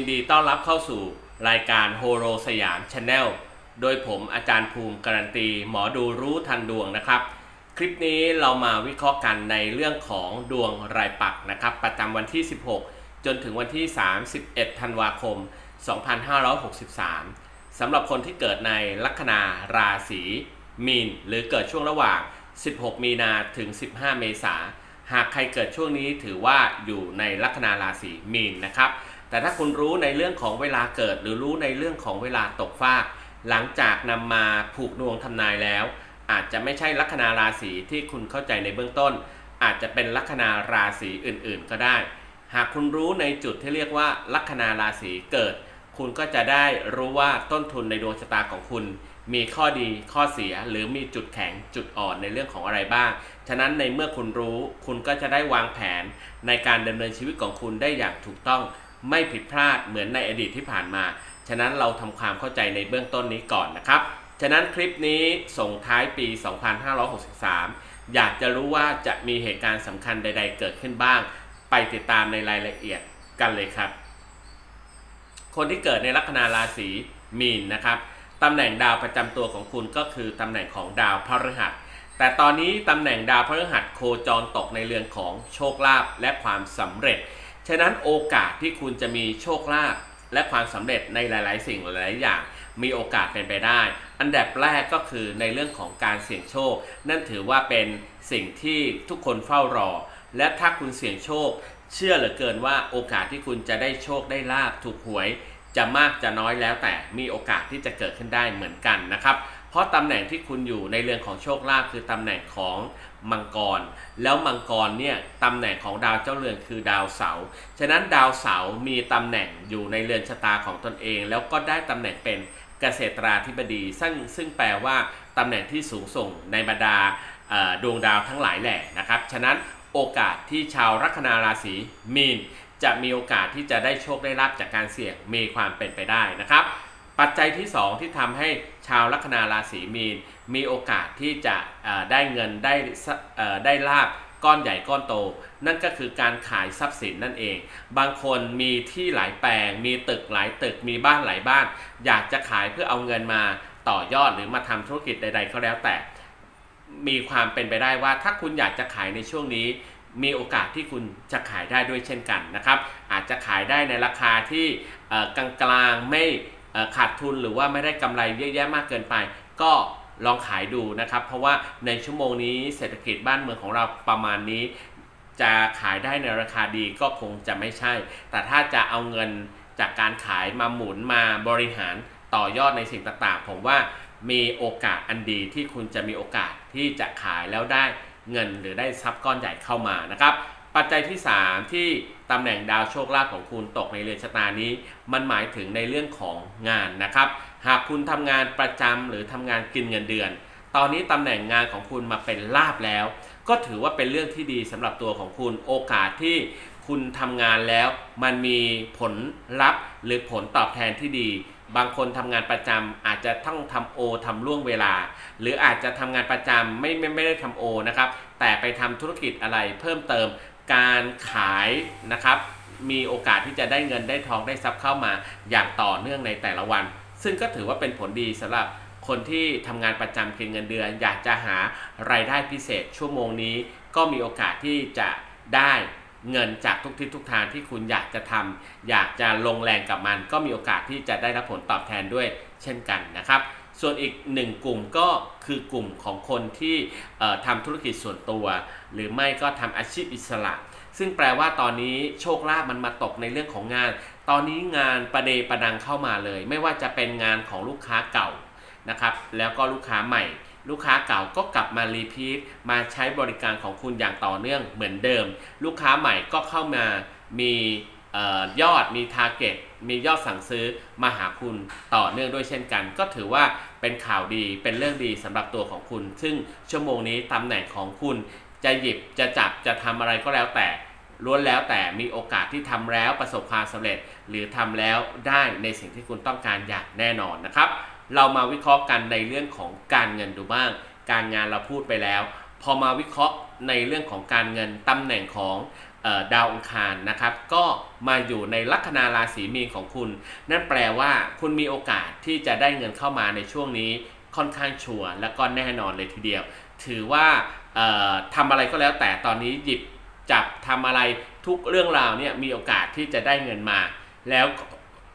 ยินดีต้อนรับเข้าสู่รายการโฮโรสยามชาแนลโดยผมอาจารย์ภูมิการันตี หมอดูรู้ทันดวงนะครับ คลิปนี้เรามาวิเคราะห์กันในเรื่องของดวงรายปักนะครับ ประจำวันที่ 16 จนถึงวันที่ 31 ธันวาคม 2563 สำหรับคนที่เกิดในลัคนาราศีมีน หรือเกิดช่วงระหว่าง 16 มีนาถึง 15 เมษาหากใครเกิดช่วงนี้ถือว่าอยู่ในลัคนาราศีมีนนะครับ แต่ถ้าคุณรู้ในเรื่องของเวลาเกิด หรือรู้ในเรื่องของเวลาตกฟาก หลังจากนำมาผูกดวงทำนายแล้ว อาจจะไม่ใช่ลัคนาราศีที่คุณเข้าใจในเบื้องต้น อาจจะเป็นลัคนาราศีอื่นๆ ก็ได้ หากคุณรู้ในจุดที่เรียกว่า ลัคนาราศีเกิด คุณก็จะได้รู้ว่าต้นทุนในดวงชะตาของคุณ มีข้อดีข้อเสียหรือมีจุดแข็งจุดอ่อนในเรื่องของอะไรบ้าง ฉะนั้นในเมื่อคุณรู้ คุณก็จะได้วางแผนในการดำเนินชีวิตของคุณได้อย่างถูกต้อง ไม่ผิดพลาดเหมือนในอดีตที่ผ่านมา ฉะนั้นเราทำความเข้าใจในเบื้องต้นนี้ก่อนนะครับ ฉะนั้นคลิปนี้ส่งท้ายปี 2563 อยากจะรู้ว่าจะมีเหตุการณ์สำคัญใด ๆ เกิดขึ้นบ้าง ไปติดตามในรายละเอียดกันเลยครับ คนที่เกิดในลัคนาราศีมีนนะครับตำแหน่งดาวประจำตัวของคุณก็คือตำแหน่งของดาวพฤหัสแต่ตอนนี้ตำแหน่งดาวพฤหัสโคจรตกในเรือนของโชคลาภและความสำเร็จ ฉะนั้นโอกาสที่คุณจะมีโชคลาภและความสำเร็จในหลาย ๆ สิ่งหลาย ๆ อย่าง มีโอกาสเป็นไปได้ อันดับแรกก็คือในเรื่องของการเสี่ยงโชค นั่นถือว่าเป็นสิ่งที่ทุกคนเฝ้ารอ และถ้าคุณเสี่ยงโชค เชื่อเหลือเกินว่าโอกาสที่คุณจะได้โชคได้ลาบถูกหวย จะมากจะน้อยแล้วแต่มีโอกาสที่จะเกิดขึ้นได้เหมือนกันนะครับ เพราะตำแหน่งที่คุณอยู่ในเรื่อนของโชคลาภคือตำแหน่งของ มังกร แล้วมังกรเนี่ยตำแหน่งของดาวเจ้าเรือนคือดาวเสาร์ฉะนั้นดาวเสาร์มีตำแหน่งอยู่ในเรือนชะตาของตนเอง แล้วก็ได้ตำแหน่งเป็นเกษตราธิบดี ซึ่งซึ่งแปลว่าตำแหน่งที่สูงส่งในบรรดาดวงดาวทั้งหลายแหล่นะครับ ฉะนั้นโอกาสที่ชาวลัคนาราศีมีนจะมีโอกาสที่จะได้โชคได้ลาบจากการเสี่ยงมีความเป็นไปได้นะครับ ปัจจัยที่ 2 ที่ทำให้ชาวลัคนาราศีมีน มีโอกาสที่จะได้เงินได้ได้ลาบก้อนใหญ่ก้อนโต นั่นก็คือการขายทรัพย์สินนั่นเอง บางคนมีที่หลายแปลง มีตึกหลายตึกมีบ้านหลายบ้าน อยากจะขายเพื่อเอาเงินมาต่อยอดหรือมาทำธุรกิจใด ๆ ก็แล้วแต่ มีความเป็นไปได้ว่าถ้าคุณอยากจะขายในช่วงนี้มีโอกาสที่คุณจะขายได้ด้วยเช่นกันนะครับ อาจจะขายได้ในราคาที่กลางๆไม่ ขาดทุนหรือว่าไม่ได้กำไรเยอะแยะมากเกินไป ก็ลองขายดูนะครับ เพราะว่าในชั่วโมงนี้เศรษฐกิจบ้านเมืองของเราประมาณนี้ จะขายได้ในราคาดีก็คงจะไม่ใช่ แต่ถ้าจะเอาเงินจากการขายมาหมุนมาบริหารต่อยอดในสิ่งต่างๆ ผมว่ามีโอกาสอันดีที่คุณจะมีโอกาสที่จะขายแล้วได้เงินหรือได้ทรัพย์ก้อนใหญ่เข้ามานะครับ ปัจจัยที่ 3 ที่ ตำแหน่งดาวโชคลาภของคุณตกในเรือนชะตานี้ มันหมายถึงในเรื่องของงานนะครับ หากคุณทำงานประจำหรือทำงานกินเงินเดือน ตอนนี้ตำแหน่งงานของคุณมาเป็นลาบแล้ว ก็ถือว่าเป็นเรื่องที่ดีสำหรับตัวของคุณโอกาสที่คุณทำงานแล้วมันมีผลลัพธ์ หรือผลตอบแทนที่ดี บางคนทำงานประจำอาจจะต้องทำโอทำล่วงเวลา หรืออาจจะทำงานประจำไม่ไม่ไม่ได้ทำโอนะครับแต่ไปทำธุรกิจอะไรเพิ่มเติม การขายนะครับมีโอกาสที่จะได้เงินได้ทองได้ทรัพย์เข้ามาอย่างต่อเนื่องในแต่ละวัน ซึ่งก็ถือว่าเป็นผลดีสำหรับคนที่ทำงานประจำกินเงินเดือน อยากจะหารายได้พิเศษชั่วโมงนี้ ก็มีโอกาสที่จะได้เงินจากทุกทิศทุกทางที่คุณอยากจะทำอยากจะลงแรงกับมัน ก็มีโอกาสที่จะได้รับผลตอบแทนด้วยเช่นกันนะครับ ส่วนอีกหนึ่งกลุ่มก็คือกลุ่มของคนที่ทำธุรกิจส่วนตัว หรือไม่ก็ทำอาชีพอิสระ ซึ่งแปลว่าตอนนี้โชคลาภมันมาตกในเรื่องของงาน ตอนนี้งานประเดประดังเข้ามาเลย ไม่ว่าจะเป็นงานของลูกค้าเก่านะครับ แล้วก็ลูกค้าใหม่ลูกค้าเก่าก็กลับมารีพีทมาใช้บริการของคุณอย่างต่อเนื่องเหมือนเดิม ลูกค้าใหม่ก็เข้ามามี ยอดมีทาร์เก็ตมียอดสั่งซื้อมาหาคุณต่อเนื่องด้วยเช่นกัน ก็ถือว่าเป็นข่าวดีเป็นเรื่องดีสำหรับตัวของคุณ ซึ่งชั่วโมงนี้ตำแหน่งของคุณจะหยิบจะจับจะทำอะไรก็แล้วแต่ล้วนแล้วแต่มีโอกาสที่ทำแล้วประสบความสำเร็จ หรือทำแล้วได้ในสิ่งที่คุณต้องการอย่างแน่นอนนะครับ เรามาวิเคราะห์กันในเรื่องของการเงินดูบ้าง การงานเราพูดไปแล้ว พอมาวิเคราะห์ในเรื่องของการเงินตำแหน่งของ ดาวอังคารนะครับ ก็มาอยู่ในลัคนาราศีมีนของคุณ นั่นแปลว่าคุณมีโอกาสที่จะได้เงินเข้ามาในช่วงนี้ค่อนข้างชัวร์และก็แน่นอนเลยทีเดียว ถือว่าทำอะไรก็แล้วแต่ตอนนี้หยิบจับทำอะไรทุกเรื่องราวเนี่ยมีโอกาสที่จะได้เงินมา แล้ว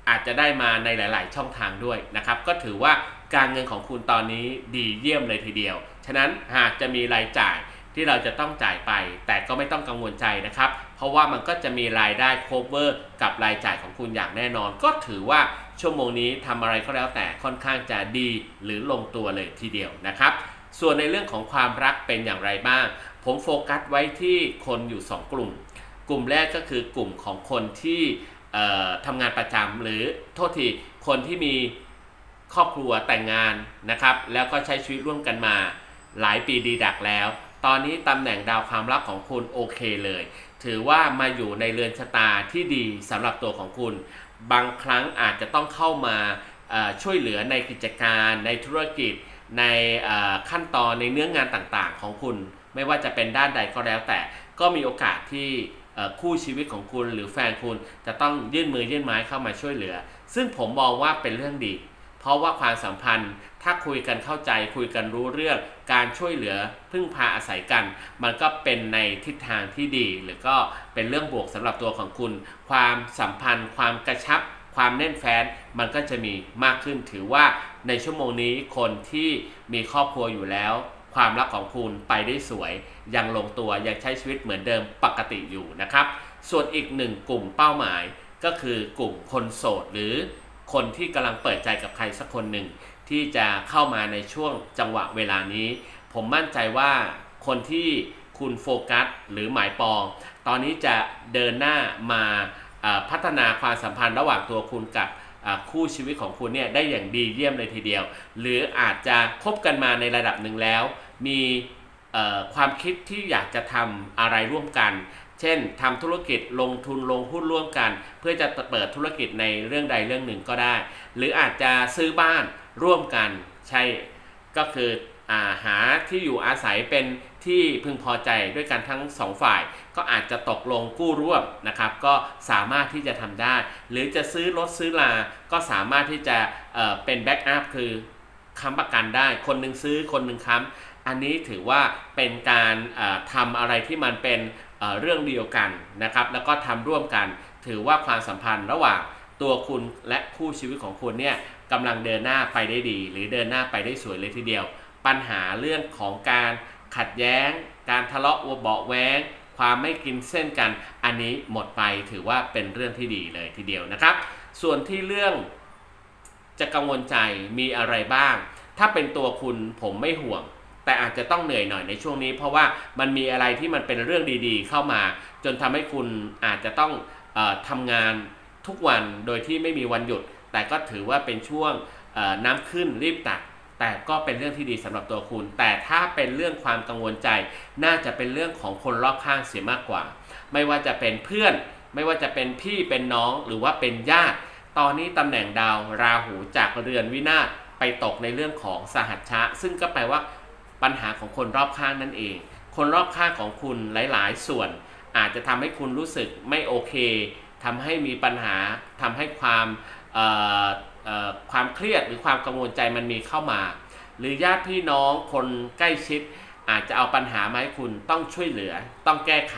อาจจะได้มาในหลาย ๆ ช่องทางด้วยนะครับ ก็ถือว่าการเงินของคุณตอนนี้ดีเยี่ยมเลยทีเดียว ฉะนั้นหากจะมีรายจ่าย ที่เราจะต้องจ่ายไป แต่ก็ไม่ต้องกังวลใจนะครับ เพราะว่ามันก็จะมีรายได้ cover กับรายจ่ายของคุณอย่างแน่นอน ก็ถือว่าชั่วโมงนี้ทำอะไรก็แล้วแต่ค่อนข้างจะดีหรือลงตัวเลยทีเดียวนะครับ ส่วนในเรื่องของความรักเป็นอย่างไรบ้าง ผมโฟกัสไว้ที่คนอยู่ 2 กลุ่ม กลุ่มแรกก็คือกลุ่มของคนที่ทำงานประจำหรือโทษทีคนที่มีครอบครัวแต่งงานนะครับ แล้วก็ใช้ชีวิตร่วมกันมาหลายปีดีดักแล้ว ตอนนี้ตำแหน่งดาวความรักของคุณโอเคเลย ถือว่ามาอยู่ในเรือนชะตาที่ดีสำหรับตัวของคุณ บางครั้งอาจจะต้องเข้ามาช่วยเหลือในกิจการในธุรกิจ ในขั้นตอนในเนื้องานต่างๆ ของคุณ ไม่ว่าจะเป็นด้านใดก็แล้วแต่ ก็มีโอกาสที่คู่ชีวิตของคุณหรือแฟนคุณจะต้องยื่นมือยื่นไม้เข้ามาช่วยเหลือ ซึ่งผมมองว่าเป็นเรื่องดี เพราะว่าความสัมพันธ์ ถ้าคุยกันเข้าใจคุยกันรู้เรื่องการช่วยเหลือพึ่งพาอาศัยกัน มันก็เป็นในทิศทางที่ดี หรือก็เป็นเรื่องบวกสำหรับตัวของคุณ ความสัมพันธ์ ความกระชับ ความแน่นแฟ้นมันก็จะมีมากขึ้นถือว่าในชั่วโมงนี้คนที่มีครอบครัวอยู่แล้ว ความรักของคุณไปได้สวย ยังลงตัวยังใช้ชีวิตเหมือนเดิมปกติอยู่นะครับ ส่วนอีกหนึ่งกลุ่มเป้าหมายก็คือกลุ่มคนโสดหรือคนที่กำลังเปิดใจกับใครสักคนหนึ่ง ที่จะเข้ามาในช่วงจังหวะเวลานี้ ผมมั่นใจว่าคนที่คุณโฟกัสหรือหมายปอง ตอนนี้จะเดินหน้ามาพัฒนาความสัมพันธ์ระหว่างตัวคุณกับคู่ชีวิตของคุณเนี่ยได้อย่างดีเยี่ยมเลยทีเดียว หรืออาจจะคบกันมาในระดับหนึ่งแล้ว มีความคิดที่อยากจะทำอะไรร่วมกัน เช่นทำธุรกิจลงทุนลงหุ้นร่วมกัน เพื่อจะเปิดธุรกิจในเรื่องใดเรื่องหนึ่งก็ได้ หรืออาจจะซื้อบ้านร่วมกันใช่ก็คืออาหาที่อยู่อาศัยเป็นที่พึงพอใจด้วยกันทั้งสองฝ่าย ก็อาจจะตกลงกู้ร่วมนะครับ ก็สามารถที่จะทำได้ หรือจะซื้อรถซื้อลา ก็สามารถที่จะเเป็นแบ็กอัพคือค้ำประกันได้ คนหนึ่งซื้อคนหนึ่งค้ำอันนี้ถือว่าเป็นการเอ่อทำอะไรที่มันเป็น เรื่องเดียวกันนะครับ แล้วก็ทำร่วมกัน ถือว่าความสัมพันธ์ระหว่างตัวคุณและคู่ชีวิตของคุณเนี่ยกำลังเดินหน้าไปได้ดี หรือเดินหน้าไปได้สวยเลยทีเดียว ปัญหาเรื่องของการขัดแย้ง การทะเลาะเบาะแวงความไม่กินเส้นกัน อันนี้หมดไปถือว่าเป็นเรื่องที่ดีเลยทีเดียวนะครับ ส่วนที่เรื่องจะกังวลใจมีอะไรบ้าง ถ้าเป็นตัวคุณผมไม่ห่วง แต่อาจจะต้องเหนื่อยหน่อยในช่วงนี้ เพราะว่ามันมีอะไรที่มันเป็นเรื่องดีๆ เข้ามา จนทำให้คุณอาจจะต้องออทำงานทุกวันโดยที่ไม่มีวันหยุด แต่ก็ถือว่าเป็นช่วงน้ำขึ้นรีบตักแต่ก็เป็นเรื่องที่ดีสำหรับตัวคุณ แต่ถ้าเป็นเรื่องความกังวลใจ น่าจะเป็นเรื่องของคนรอบข้างเสียมากกว่า ไม่ว่าจะเป็นเพื่อน ไม่ว่าจะเป็นพี่เป็นน้องหรือว่าเป็นญาติ ตอนนี้ตำแหน่งดาวราหูจากเรือนวินาศไปตกในเรื่องของสหัชชะ ซึ่งก็แปลว่า ปัญหาของคนรอบข้างนั่นเอง คนรอบข้างของคุณหลาย ๆ ส่วน อาจจะทำให้คุณรู้สึกไม่โอเคทำให้มีปัญหาทำให้ความความเครียดหรือความกังวลใจมันมีเข้ามา หรือญาติพี่น้องคนใกล้ชิด อาจจะเอาปัญหามาให้คุณต้องช่วยเหลือ ต้องแก้ไข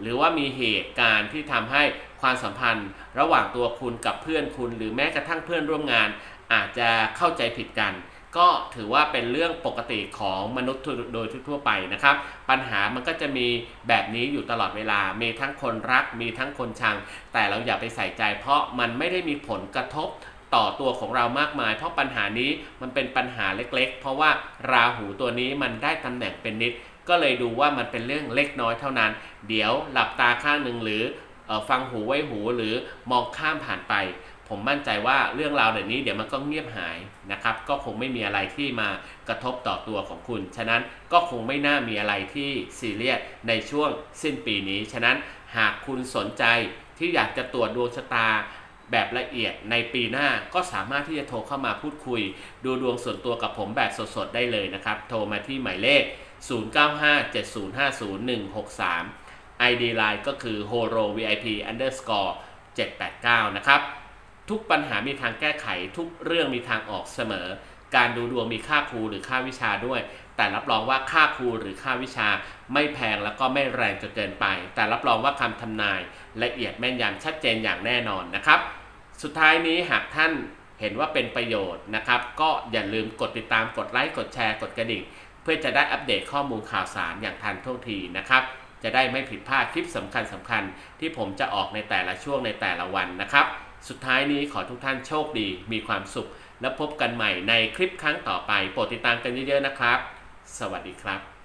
หรือว่ามีเหตุการณ์ที่ทำให้ความสัมพันธ์ ระหว่างตัวคุณกับเพื่อนคุณ หรือแม้กระทั่งเพื่อนร่วมงาน อาจจะเข้าใจผิดกัน ก็ถือว่าเป็นเรื่องปกติของมนุษย์โดยทั่วไปนะครับ ปัญหามันก็จะมีแบบนี้อยู่ตลอดเวลา มีทั้งคนรัก มีทั้งคนชัง แต่เราอย่าไปใส่ใจ เพราะมันไม่ได้มีผลกระทบต่อตัวของเรามากมาย เพราะปัญหานี้มันเป็นปัญหาเล็กๆ เพราะว่าราหูตัวนี้มันได้ตำแหน่งเป็นนิด ก็เลยดูว่ามันเป็นเรื่องเล็กน้อยเท่านั้น เดี๋ยวหลับตาข้างหนึ่งหรือออฟังหูไว้หูหรือมองข้ามผ่านไป ผมมั่นใจว่าเรื่องราวแบบนี้เดี๋ยวมันก็เงียบหายนะครับ ก็คงไม่มีอะไรที่มากระทบต่อตัวของคุณ ฉะนั้นก็คงไม่น่ามีอะไรที่ซีเรียสในช่วงสิ้นปีนี้ ฉะนั้นหากคุณสนใจที่อยากจะตรวจดวงชะตาแบบละเอียดในปีหน้าก็สามารถที่จะโทรเข้ามาพูดคุย ดูดวงส่วนตัวกับผมแบบสดๆได้เลยนะครับ โทรมาที่หมายเลข 0957050163 ID Line ก็คือ horo vip underscore 789 นะครับ ทุกปัญหามีทางแก้ไข ทุกเรื่องมีทางออกเสมอ การดูดวงมีค่าครูหรือค่าวิชาด้วย แต่รับรองว่าค่าครูหรือค่าวิชา ไม่แพงแล้วก็ไม่แรงจนเกินไป แต่รับรองว่าคำทำนาย ละเอียดแม่นยำชัดเจนอย่างแน่นอนนะครับ สุดท้ายนี้หากท่านเห็นว่าเป็นประโยชน์นะครับ ก็อย่าลืมกดติดตามกดไลค์กดแชร์กดกระดิ่ง เพื่อจะได้อัปเดตข้อมูลข่าวสารอย่างทันท่วงทีนะครับ จะได้ไม่ผิดพลาดคลิปสำคัญสำคัญๆที่ผมจะออกในแต่ละช่วงในแต่ละวันนะครับ สุดท้ายนี้ขอทุกท่านโชคดี มีความสุข และพบกันใหม่ในคลิปครั้งต่อไป โปรดติดตามกันเยอะๆนะครับ สวัสดีครับ